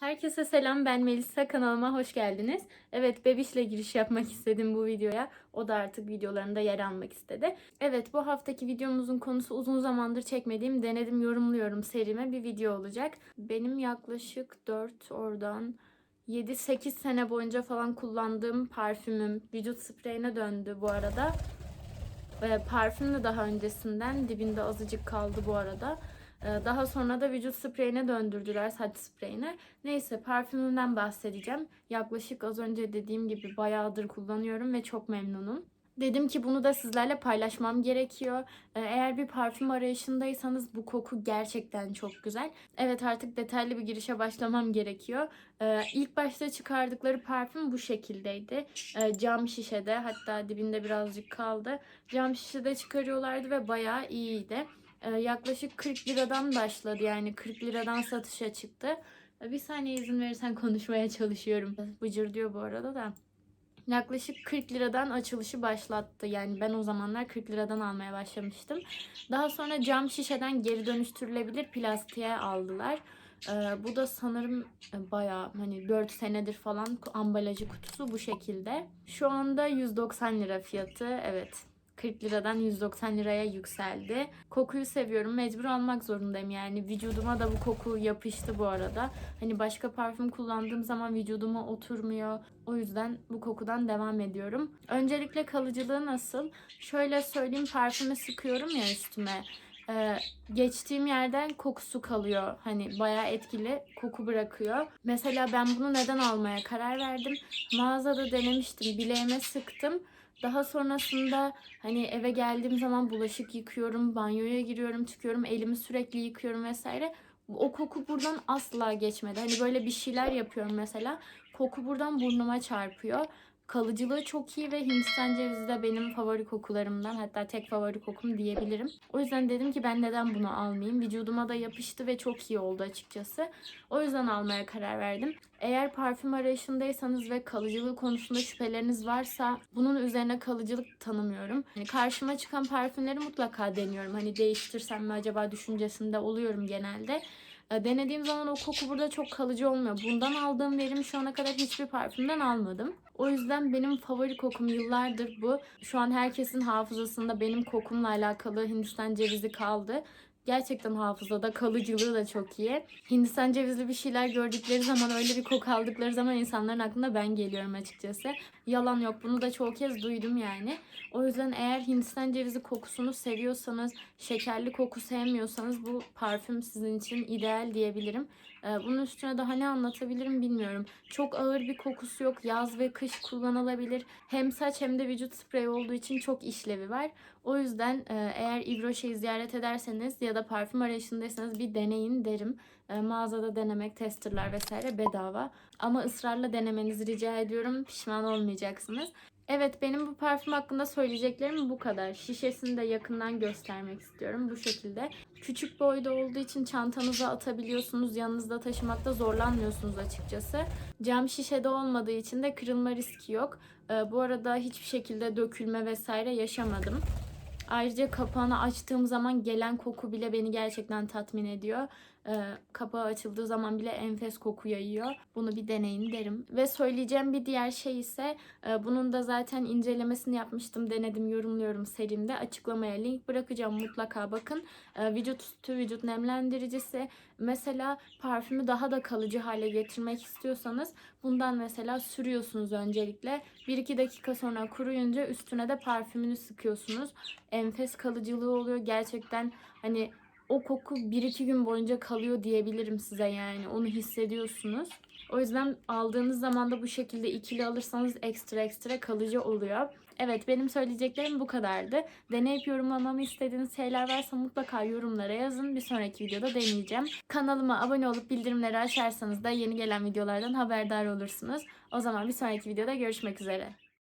Herkese selam ben Melisa kanalıma hoş geldiniz. Evet bebişle giriş yapmak istedim bu videoya. O da artık videolarında yer almak istedi. Evet bu haftaki videomuzun konusu uzun zamandır çekmediğim denedim yorumluyorum serime bir video olacak. Benim yaklaşık 4 oradan 7-8 sene boyunca falan kullandığım parfümüm vücut spreyine döndü bu arada. Ve parfüm de daha öncesinden dibinde azıcık kaldı bu arada. Ee, Daha sonra da vücut spreyine döndürdüler saç spreyine. Neyse parfümümden bahsedeceğim. Yaklaşık az önce dediğim gibi bayağıdır kullanıyorum ve çok memnunum. Dedim ki bunu da sizlerle paylaşmam gerekiyor. Ee, Eğer bir parfüm arayışındaysanız bu koku gerçekten çok güzel. Evet artık detaylı bir girişe başlamam gerekiyor. Ee, İlk başta çıkardıkları parfüm bu şekildeydi. Cam şişede hatta dibinde birazcık kaldı. Cam şişede çıkarıyorlardı ve bayağı iyiydi. Ee, yaklaşık 40 liradan başladı yani 40 liradan satışa çıktı. Ee, Bir saniye izin verirsen konuşmaya çalışıyorum. Bıcır diyor bu arada da. Yaklaşık 40 liradan açılışı başlattı. Yani ben o zamanlar 40 liradan almaya başlamıştım. Daha sonra cam şişeden geri dönüştürülebilir plastiğe aldılar. Ee, bu da sanırım e, bayağı hani 4 senedir falan ambalajı kutusu bu şekilde. Şu anda 190 lira fiyatı. Evet 40 liradan 190 liraya yükseldi. Kokuyu seviyorum. Mecbur almak zorundayım yani. Vücuduma da bu koku yapıştı bu arada. Hani başka parfüm kullandığım zaman vücuduma oturmuyor. O yüzden bu kokudan devam ediyorum. Öncelikle kalıcılığı nasıl? Şöyle söyleyeyim parfümü sıkıyorum ya üstüme. Ee, geçtiğim yerden kokusu kalıyor. Hani bayağı etkili koku bırakıyor. Mesela ben bunu neden almaya karar verdim? Mağazada denemiştim. Bileğime sıktım. Daha sonrasında hani eve geldiğim zaman bulaşık yıkıyorum, banyoya giriyorum, çıkıyorum, elimi sürekli yıkıyorum vesaire. O koku buradan asla geçmedi. Hani böyle bir şeyler yapıyorum mesela. Koku buradan burnuma çarpıyor. Kalıcılığı çok iyi ve Hindistan cevizi de benim favori kokularımdan. Hatta tek favori kokum diyebilirim. O yüzden dedim ki ben neden bunu almayayım? Vücuduma da yapıştı ve çok iyi oldu açıkçası. O yüzden almaya karar verdim. Eğer parfüm arayışındaysanız ve kalıcılığı konusunda şüpheleriniz varsa bunun üzerine kalıcılık tanımıyorum. Yani karşıma çıkan parfümleri mutlaka deniyorum. Hani değiştirsem mi acaba düşüncesinde oluyorum genelde. E, Denediğim zaman o koku burada çok kalıcı olmuyor. Bundan aldığım verimi şu ana kadar hiçbir parfümden almadım. O yüzden benim favori kokum yıllardır bu. Şu an herkesin hafızasında benim kokumla alakalı Hindistan cevizi kaldı. Gerçekten hafızada kalıcılığı da çok iyi. Hindistan cevizli bir şeyler gördükleri zaman öyle bir koku aldıkları zaman insanların aklına ben geliyorum açıkçası. Yalan yok bunu da çok kez duydum yani. O yüzden eğer Hindistan cevizi kokusunu seviyorsanız, şekerli koku sevmiyorsanız bu parfüm sizin için ideal diyebilirim. Ee, Bunun üstüne daha ne anlatabilirim bilmiyorum. Çok ağır bir kokusu yok. Yaz ve kış kullanılabilir. Hem saç hem de vücut spreyi olduğu için çok işlevi var. O yüzden e, eğer Ivroşe'yi ziyaret ederseniz ya da parfüm arayışındaysanız bir deneyin derim. E, Mağazada denemek, testerlar vesaire bedava. Ama ısrarla denemenizi rica ediyorum. Pişman olmayacaksınız. Evet benim bu parfüm hakkında söyleyeceklerim bu kadar. Şişesini de yakından göstermek istiyorum bu şekilde. Küçük boyda olduğu için çantanıza atabiliyorsunuz. Yanınızda taşımakta zorlanmıyorsunuz açıkçası. Cam şişede olmadığı için de kırılma riski yok. Ee, bu arada hiçbir şekilde dökülme vesaire yaşamadım. Ayrıca kapağını açtığım zaman gelen koku bile beni gerçekten tatmin ediyor. Ee, kapağı açıldığı zaman bile enfes koku yayıyor. Bunu bir deneyin derim. Ve söyleyeceğim bir diğer şey ise e, bunun da zaten incelemesini yapmıştım. Denedim, yorumluyorum serimde. Açıklamaya link bırakacağım. Mutlaka bakın. Ee, vücut üstü, vücut nemlendiricisi. Mesela parfümü daha da kalıcı hale getirmek istiyorsanız bundan mesela sürüyorsunuz öncelikle. 1-2 dakika sonra kuruyunca üstüne de parfümünü sıkıyorsunuz. Enfes kalıcılığı oluyor. Gerçekten hani o koku 1-2 gün boyunca kalıyor diyebilirim size yani. Onu hissediyorsunuz. O yüzden aldığınız zaman da bu şekilde ikili alırsanız ekstra ekstra kalıcı oluyor. Evet benim söyleyeceklerim bu kadardı. Deneyip yorumlamamı istediğiniz şeyler varsa mutlaka yorumlara yazın. Bir sonraki videoda deneyeceğim. Kanalıma abone olup bildirimleri açarsanız da yeni gelen videolardan haberdar olursunuz. O zaman bir sonraki videoda görüşmek üzere.